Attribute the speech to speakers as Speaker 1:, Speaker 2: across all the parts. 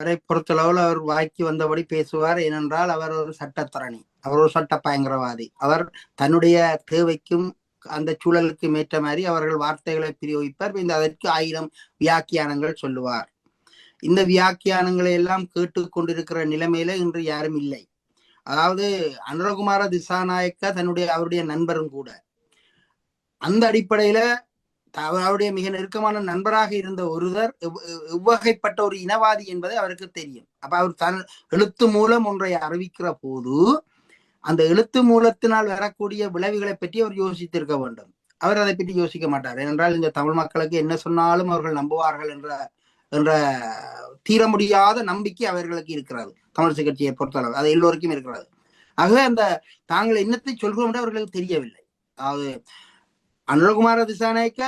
Speaker 1: அவரை பொறுத்தளவில் அவர் வாய்க்கு வந்தபடி பேசுவார். ஏனென்றால் அவர் ஒரு சட்டத்தரணி. அவர் ஒரு சட்ட பயங்கரவாதி. அவர் தன்னுடைய தேவைக்கும் அந்த சூழலுக்கு ஏற்ற மாதிரி அவர்கள் வார்த்தைகளை பிரயோகிப்பார். இந்த அதற்கு ஆயிரம் வியாக்கியானங்கள் சொல்லுவார். இந்த வியாக்கியானங்களை எல்லாம் கேட்டு கொண்டிருக்கிற நிலைமையில இன்று யாரும் இல்லை. அதாவது அனுரகுமார திசாநாயக்க தன்னுடைய அவருடைய நண்பரும் கூட. அந்த அடிப்படையில அவருடைய மிக நெருக்கமான நண்பராக இருந்த ஒருவர் இவ்வகைப்பட்ட ஒரு இனவாதி என்பதை அவருக்கு தெரியும். அப்ப அவர் தன் எழுத்து மூலம் ஒன்றை அறிவிக்கிற போது அந்த எழுத்து மூலத்தினால் வரக்கூடிய விளைவுகளை பற்றி அவர் யோசித்திருக்க வேண்டும். அவர் அதை பற்றி யோசிக்க மாட்டார். என்றால் இந்த தமிழ் மக்களுக்கு என்ன சொன்னாலும் அவர்கள் நம்புவார்கள் என்ற என்ற தீர முடியாத நம்பிக்கை அவர்களுக்கு இருக்கிறது. தமிழ் கட்சியை பொறுத்தளவு அது எல்லோருக்கும் இருக்கிறது. ஆகவே அந்த தாங்கள் என்னத்தை சொல்கிறோம் என்று அவர்களுக்கு தெரியவில்லை. அதாவது அனுரகுமார திசாநாயக்க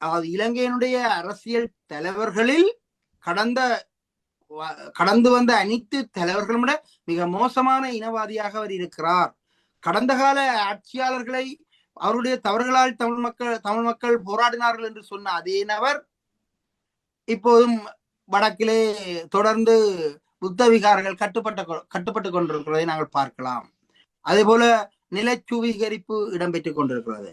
Speaker 1: அதாவது இலங்கையினுடைய அரசியல் தலைவர்களில் கடந்த கடந்து வந்த அனைத்து தலைவர்களும் விட மிக மோசமான இனவாதியாக அவர் இருக்கிறார். கடந்த கால ஆட்சியாளர்களை அவருடைய தவறுகளால் தமிழ் மக்கள் தமிழ் மக்கள் போராடினார்கள் என்று சொன்ன அதே நபர் இப்போதும் வடக்கிலே தொடர்ந்து புத்த விகாரங்கள் கட்டுப்பட்ட கட்டுப்பட்டு கொண்டிருக்கிறதை நாங்கள் பார்க்கலாம். அதே போல நிலச்சுவீகரிப்பு இடம்பெற்றுக் கொண்டிருக்கிறது.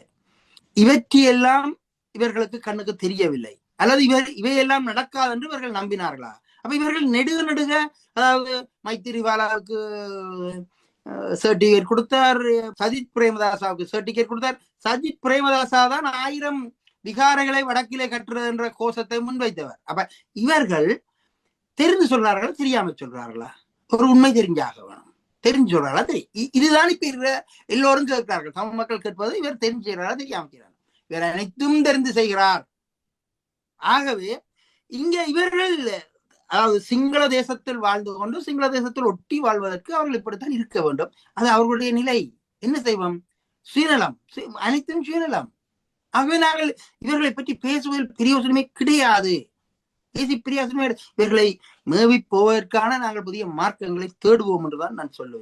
Speaker 1: இவற்றையெல்லாம் இவர்களுக்கு கண்ணுக்கு தெரியவில்லை. அல்லது இவர் இவையெல்லாம் நடக்காது என்று இவர்கள் நம்பினார்களா? அப்ப இவர்கள் நெடுக நெடுக அதாவது மைத்திரிவாலாவுக்கு சர்டிபிகேட் கொடுத்தார் சஜித் பிரேமதாசாவுக்கு சர்டிபிகேட் கொடுத்தார். சஜித் பிரேமதாசா தான் ஆயிரம் விகாரைகளை வடக்கிலே கட்டுறது என்ற கோஷத்தை முன்வைத்தவர். அப்ப இவர்கள் தெரிந்து சொல்றார்களா தெரியாம சொல்றார்களா? ஒரு உண்மை தெரிஞ்சாக வேணும். தெரிஞ்சு சொல்றாங்களா தெரியும் இதுதான் இப்ப இருக்கிற எல்லோரும் கேட்கிறார்கள். சம மக்கள் கேட்பது இவர் தெரிஞ்சு செய்கிறாரா தெரியாம செய்கிறார். இவர் அனைத்தும் தெரிந்து செய்கிறார். ஆகவே இங்க இவர்கள் அதாவது சிங்கள தேசத்தில் வாழ்ந்து கொண்டு சிங்கள தேசத்தில் ஒட்டி வாழ்வதற்கு அவர்கள் இப்படித்தான் இருக்க வேண்டும். அது அவர்களுடைய நிலை. என்ன செய்வோம்? சுயநலம். அனைத்தும் சுயநலம். ஆகவே நாங்கள் இவர்களை பற்றி பேசுவதில் பிரியோசனமே கிடையாது. பேசி பிரியாசமே இவர்களை மேவி போவதற்கான நாங்கள் புதிய மார்க்கங்களை தேடுவோம் என்றுதான் நான் சொல்லுவேன்